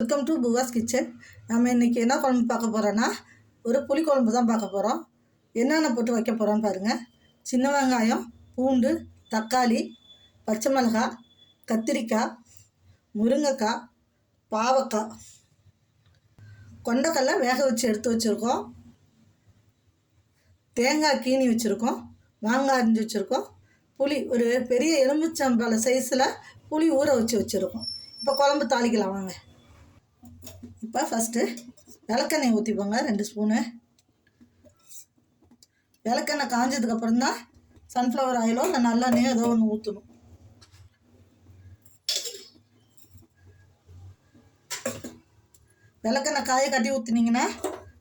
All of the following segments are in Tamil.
வெல்கம் டு புவாஸ் கிச்சன் நம்ம இன்றைக்கி என்ன குழம்பு பார்க்க போகிறோன்னா ஒரு புளி குழம்பு தான் பார்க்க போகிறோம் என்னென்ன போட்டு வைக்க போகிறோன்னு பாருங்கள் சின்ன வெங்காயம் பூண்டு தக்காளி பச்சை மிளகாய் கத்திரிக்காய் முருங்கைக்காய் பாவக்காய். கொண்டக்கடலை வேக வச்சு எடுத்து வச்சுருக்கோம். தேங்காய் கீனி வச்சுருக்கோம். மாங்காய் அரிஞ்சு வச்சுருக்கோம். புளி ஒரு பெரிய எலும்புச்சம்பளை சைஸில் புளி ஊற வச்சு வச்சுருக்கோம். இப்போ குழம்பு தாளிக்கலாம் வாங்க. இப்போ ஃபஸ்ட்டு விளக்கெண்ணெய் ஊற்றிப்போங்க ரெண்டு ஸ்பூனு விளக்கெண்ணெய் காஞ்சதுக்கப்புறம் தான் சன்ஃப்ளவர் ஆயிலோ இல்லை நல்லெண்ணெயோ ஏதோ ஒன்று ஊற்றணும் விளக்கெண்ணெய் காய கட்டி ஊற்றுனீங்கன்னா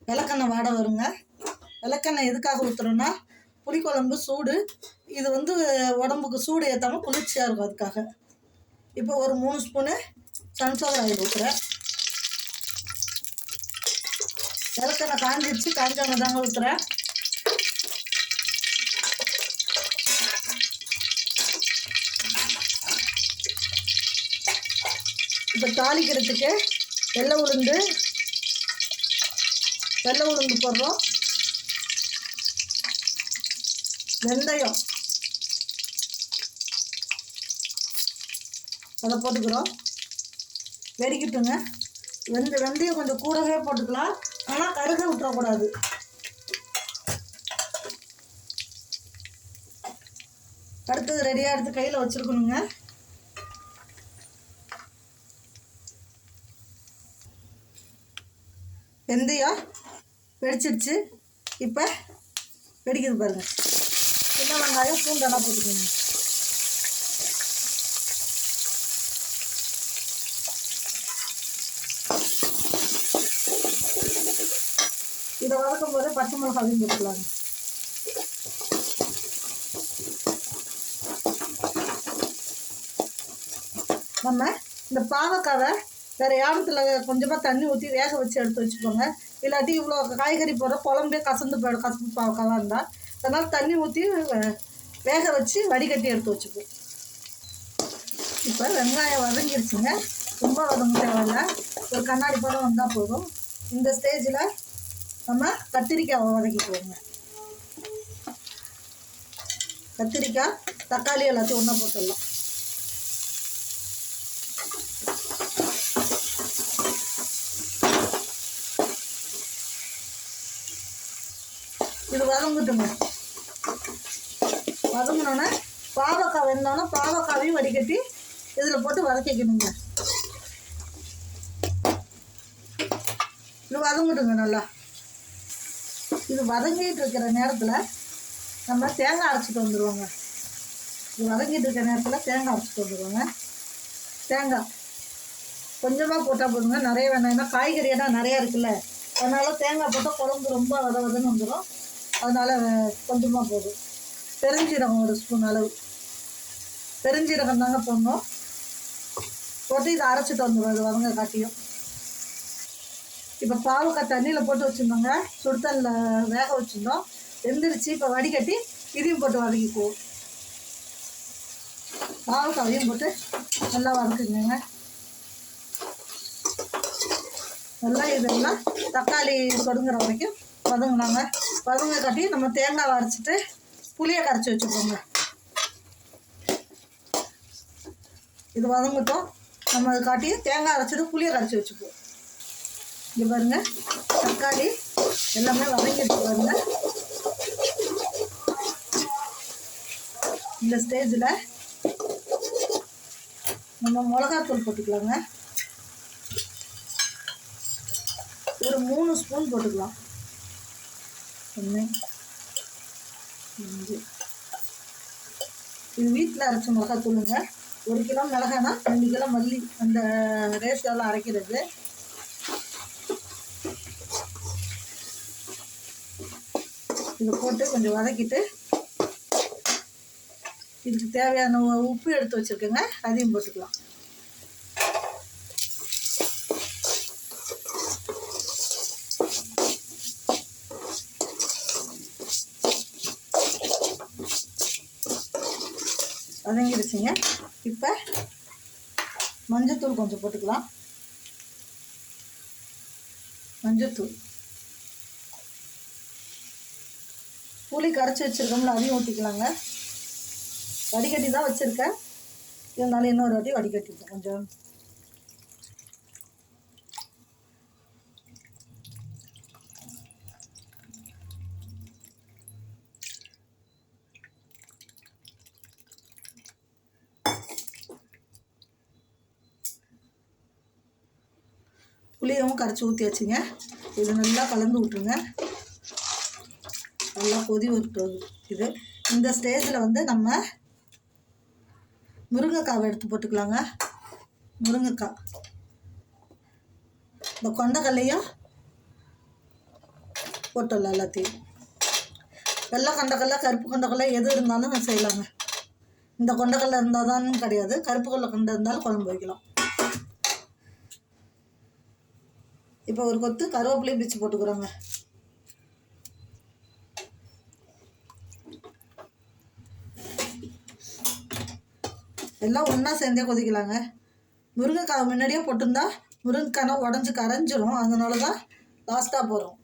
விளக்கெண்ணெய் வாடை வருங்க. விளக்கெண்ணெய் எதுக்காக ஊற்றுறோன்னா புளிக்குழம்பு சூடு. இது வந்து உடம்புக்கு சூடு ஏற்றாமல் குளிர்ச்சியாக இருக்கும் அதுக்காக. இப்போ ஒரு மூணு ஸ்பூனு சன்ஃப்ளவர் ஆயில் ஊற்றுறேன் விளக்கெண்ணெய் காஞ்சிடுச்சு காஞ்சவங்க தாங்க ஊற்றுறேன் இப்போ தாளிக்கிறதுக்கு வெள்ளை உளுந்து வெள்ளை உளுந்து போடுறோம். வெந்தயம். அதை போட்டுக்கிறோம். வெடிக்கட்டுங்க. வெந்த வெந்தயம் கொஞ்சம் கூடவே போட்டுக்கலாம். ஆனால் கருக விட்டுறக்கூடாது அடுத்தது ரெடியாக எடுத்து கையில் வச்சுருக்கணுங்க. வெந்தயம் வெடிச்சிருச்சு. இப்போ வெடிக்குது பாருங்கள் சின்ன வெங்காயம் பூண்டெல்லாம் போட்டுக்கோங்க. இதை வதக்கும் போதே பச்சை மிளகாயும் போட்டுக்கலாங்க. நம்ம இந்த பாவக்காவை வேறு யாமத்தில் கொஞ்சமாக தண்ணி ஊற்றி வேக வச்சு எடுத்து வச்சுக்கோங்க. இல்லாட்டி இவ்வளோ காய்கறி போடுற குழம்பே கசந்து போயிடும் கசப்பு பாவக்காவாக இருந்தால் அதனால் தண்ணி ஊற்றி வேக வச்சு வடிகட்டி எடுத்து வச்சுக்குவோம் இப்போ வெங்காயம் வதங்கிருச்சுங்க. ரொம்ப வதங்க தேவையில்ல. ஒரு கண்ணாடி படம் வந்தால் போதும். இந்த ஸ்டேஜில் நம்ம கத்திரிக்காவை வதக்கிக்குவோங்க கத்திரிக்காய் தக்காளி எல்லாத்தையும் ஒன்றா போட்டுடலாம். இது வதங்கட்டுங்க. வதங்கினோன்னே பாவக்காய் வெந்தோன்னே பாவக்காவையும் வடிகட்டி இதில் போட்டு வதக்கிக்கணுங்க. இது வதங்கட்டுங்க நல்லா. இது வதங்கிட்டு இருக்கிற நேரத்தில் நம்ம தேங்காய் அரைச்சிட்டு வந்துடுவோங்க இது வதங்கிட்டு இருக்கிற நேரத்தில் தேங்காய் அரைச்சிட்டு வந்துடுவோங்க தேங்காய் கொஞ்சமாக போட்டால் போதுங்க. நிறைய வேணாம். ஏன்னா காய்கறியெல்லாம் நிறையா இருக்குல்ல. அதனால் தேங்காய் போட்டால் குழம்பு ரொம்ப வத வதன்னு வந்துடும் அதனால் கொஞ்சமாக போதும். பெருஞ்சீரகம் ஒரு ஸ்பூன் அளவு. பெருஞ்சீரகம் தாங்க போடணும். போட்டு இதை அரைச்சிட்டு வந்துடும் இது வதங்க காட்டியும் இப்போ பாவக்காய் தண்ணியில் போட்டு வச்சுருந்தோங்க. சுடுதண்ணில் வேக வச்சுருந்தோம். வெந்துருச்சு. இப்போ வடிகட்டி இதையும் போட்டு வதக்கிக்குவோம் பாவக்காவையும் போட்டு நல்லா வதக்குங்க நல்லா இதெல்லாம் தக்காளி கொடுங்குற வரைக்கும் வதங்கினாங்க வதங்க காட்டி நம்ம தேங்காய் அரைச்சிட்டு புளியை கரைச்சி வச்சுக்கோங்க. இது வதங்கட்டும். நம்ம அது காட்டி தேங்காய் அரைச்சிட்டு புளியை கரைச்சி வச்சுப்போம் இது பாருங்க தக்காளி எல்லாமே வதங்கிட்டு பாருங்க. இந்த ஸ்டேஜில் நம்ம மிளகாத்தூள் போட்டுக்கலாங்க. ஒரு மூணு ஸ்பூன் போட்டுக்கலாம். ஒன்று அஞ்சு. இது வீட்டில் அரைச்ச மிளகாத்தூளுங்க ஒரு கிலோ மிளகானா ரெண்டு கிலோ மல்லி அந்த ரேஷியோவில் அரைக்கிறது. இதை போட்டு கொஞ்சம் வதக்கிட்டு இதுக்கு தேவையான உப்பு எடுத்து வச்சுருக்கேங்க. அதையும் போட்டுக்கலாம். வதங்கிடுச்சுங்க. இப்போ மஞ்சத்தூள் கொஞ்சம் போட்டுக்கலாம். மஞ்சத்தூள். புளி கரைச்சி வச்சுருக்கோம்ல அதையும் ஊற்றிக்கலாங்க வடிகட்டி தான் வச்சுருக்கேன். இருந்தாலும் இன்னொரு வாட்டி வடிகட்டிப்போம் கொஞ்சம். புளியவும் கரைச்சி ஊற்றி வச்சுங்க இது நல்லா கலந்து விட்ருங்க நல்லா கொதி விட்டுறது இது இந்த ஸ்டேஜில் வந்து நம்ம முருங்கைக்காவை எடுத்து போட்டுக்கலாங்க. முருங்கைக்காய். இந்த கொண்டக்கல்லையும் போட்டுடலாம் எல்லாத்தையும். வெள்ளை கொண்டக்கல்ல கருப்பு கொண்டக்கல்ல எது இருந்தாலும் நான் செய்யலாங்க. இந்த கொண்டக்கல்ல இருந்தால் தான் கிடையாது. கருப்பு கொள்ள கொண்டு இருந்தாலும் குழம்பு வைக்கலாம். இப்போ ஒரு கொத்து கருவேப்பிலையும் பிச்சு போட்டுக்கிறோங்க. எல்லாம் ஒன்றா சேர்ந்தே கொதிக்கலாங்க. முருங்கைக்காய் முன்னாடியே போட்டிருந்தா முருங்கைக்காய் உடஞ்சி கரைஞ்சிரும். அதனால தான் லாஸ்ட்டாக போகிறோம்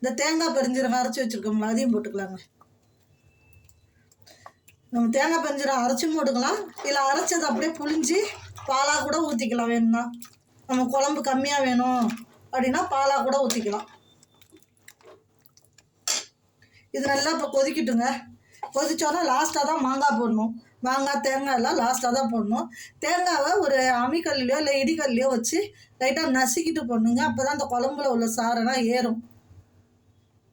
இந்த தேங்காய் பெருஞ்சீரகம் அரைச்சி வச்சுருக்கோம்ல அதையும் போட்டுக்கலாங்க. நம்ம தேங்காய் பெருஞ்சீரகம் அரைச்சும் போட்டுக்கலாம். இல்லை அரைச்சது அப்படியே புளிஞ்சு பாலாக கூட ஊற்றிக்கலாம் வேணும்னா நம்ம குழம்பு கம்மியாக வேணும் அப்படின்னா பாலாக கூட ஊற்றிக்கலாம் இது நல்லா இப்போ கொதிக்கட்டுங்க. கொதிச்சோன்னா லாஸ்ட்டாக தான் மாங்காய் போடணும். மாங்காய் தேங்காய் எல்லாம் லாஸ்ட்டாக தான் போடணும். தேங்காவை ஒரு அம்மிக்கல்லையோ இல்லை இடிக்கல்லையோ வச்சு லைட்டாக நசுக்கிட்டு போடணுங்க. அப்போ தான் அந்த குழம்புல உள்ள சாரெல்லாம் ஏறும்.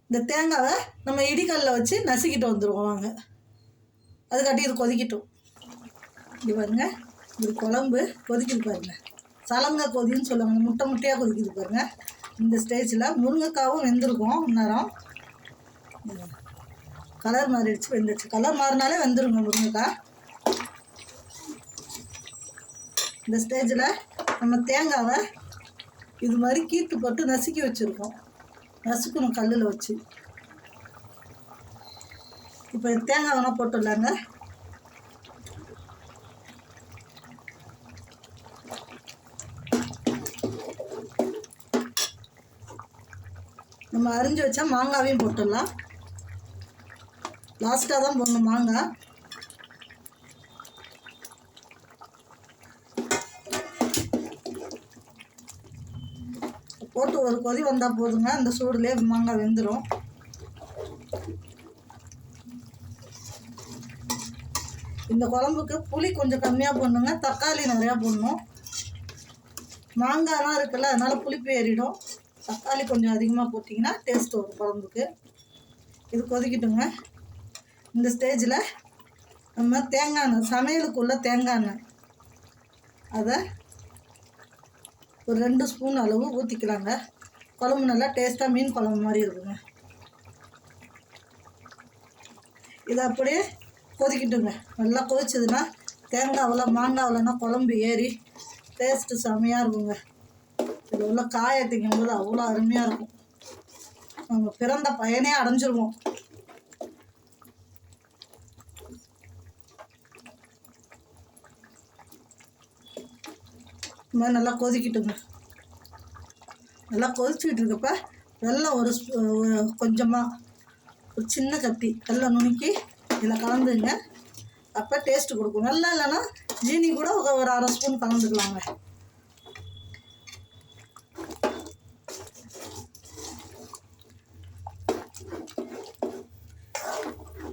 இந்த தேங்காவை நம்ம இடிக்கல்ல வச்சு நசுக்கிட்டு வந்துடுவோம் வாங்க. அதுக்காட்டி இது கொதிக்கட்டும். இது பாருங்க இது குழம்பு கொதிக்குது பாருங்க. சலங்கை கொதின்னு சொல்லுவாங்க. முட்டை முட்டையாக கொதிக்குது பாருங்க. இந்த ஸ்டேஜில் முருங்கைக்காவும் வெந்திருக்கும் நேரம் கலர் மாறிடுச்சு வெந்துடுச்சு கலர் மாறினாலே வெந்துருங்க முருங்கைக்காய். இந்த ஸ்டேஜில் நம்ம தேங்காவை இது மாதிரி கீத்து போட்டு நசுக்கி வச்சுருக்கோம். நசுக்கணும் கல்லில் வச்சு. இப்போ தேங்காவெல்லாம் போட்டுடலாங்க. நம்ம அரிஞ்சு வச்சா மாங்காவையும் போட்டுடலாம். லாஸ்ட்டாக தான் போடணும் மாங்காய். போட்டு ஒரு கொதி வந்தால் போதுங்க. அந்த சூடுலேயே மாங்காய் வெந்துடும் இந்த குழம்புக்கு புளி கொஞ்சம் கம்மியாக போடணுங்க. தக்காளி நிறையா போடணும். மாங்காய்லாம் இருக்குல்ல அதனால் புளிப்பு ஏறிடும். தக்காளி கொஞ்சம் அதிகமாக போட்டிங்கன்னா டேஸ்ட் வரும் குழம்புக்கு. இது கொதிக்கட்டுங்க. இந்த ஸ்டேஜில் நம்ம தேங்காய் எண்ணெய் சமையலுக்குள்ள தேங்காய் எண்ணெய். அதை ஒரு ரெண்டு ஸ்பூன் அளவு ஊற்றிக்கலாங்க குழம்பு நல்லா டேஸ்ட்டாக மீன் குழம்பு மாதிரி இருக்குங்க. இதை அப்படியே கொதிக்கிட்டுங்க. நல்லா கொதிச்சதுன்னா தேங்காவில் மாங்காவில்னா குழம்பு ஏறி டேஸ்ட்டு செம்மையாக இருக்குங்க. இது உள்ள காயை திங்கும்போது அவ்வளோ அருமையாக இருக்கும். நம்ம பிறந்த பயனே அடைஞ்சிருவோம். இது மாதிரி நல்லா கொதிக்கிட்டுங்க. நல்லா கொதிச்சுக்கிட்டு இருக்கப்ப வெள்ளம் ஒரு ஸ்பூ- கொஞ்சமாக ஒரு சின்ன கத்தி வெள்ளம் நுணுக்கி இதில் கலந்துங்க. அப்போ டேஸ்ட்டு கொடுக்கும். நல்லா இல்லைன்னா ஜீனி கூட ஒரு ஒரு அரை ஸ்பூன் கலந்துக்கலாங்க.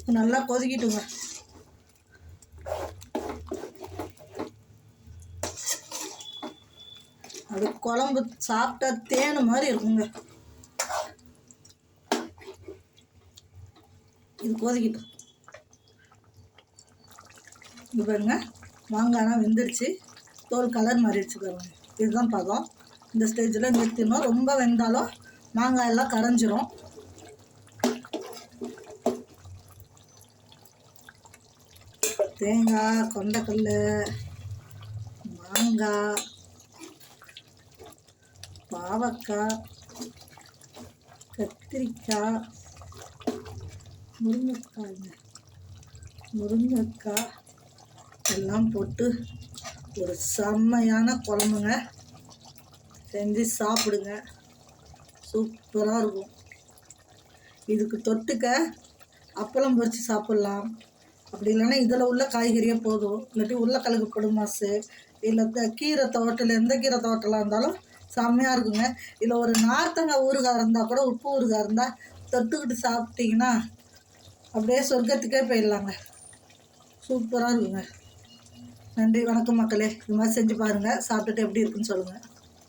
நல்லா கொதிக்கிட்டுங்க. அது குழம்பு சாப்பிட்டா தேனு மாதிரி இருக்குங்க. இது கொதிக்கிட்டு இது பாருங்க மாங்காய்லாம் வெந்துருச்சு. தோல் கலர் மாறிடுச்சு பாருங்க. இதுதான் பதம். இந்த ஸ்டேஜில் நிறுத்திடணும். ரொம்ப வெந்தாலும் மாங்காய் எல்லாம் கரைஞ்சிரும். தேங்காய் கொண்டக்கல் மாங்காய். பாவக்காய் கத்திரிக்காய் முருங்கைக்காய்ங்க. முருங்கைக்காய் எல்லாம் போட்டு ஒரு செம்மையான குழம்புங்க. செஞ்சு சாப்பிடுங்க. சூப்பராக இருக்கும். இதுக்கு தொட்டுக்க அப்பளம் பொரித்து சாப்பிட்லாம். அப்படி இல்லைன்னா இதில் உள்ள காய்கறியே போதும். இல்லாட்டி உருளைக்கிழங்கு கொடுமாசு இல்லை த- கீரை தோட்டல் எந்த கீரை தோட்டலாக இருந்தாலும் செம்மையாக இருக்குங்க. இதில் ஒரு நார்த்தங்காய் ஊறுகாய் இருந்தால் கூட உப்பு ஊறுகாய் இருந்தால் தொட்டுக்கிட்டு சாப்பிட்டீங்கன்னா அப்படியே சொர்க்கத்துக்கே போயிடலாங்க. சூப்பராக இருக்குங்க. நன்றி வணக்கம் மக்களே. இது மாதிரி செஞ்சு பாருங்கள் சாப்பிட்டுட்டு எப்படி இருக்குன்னு சொல்லுங்கள்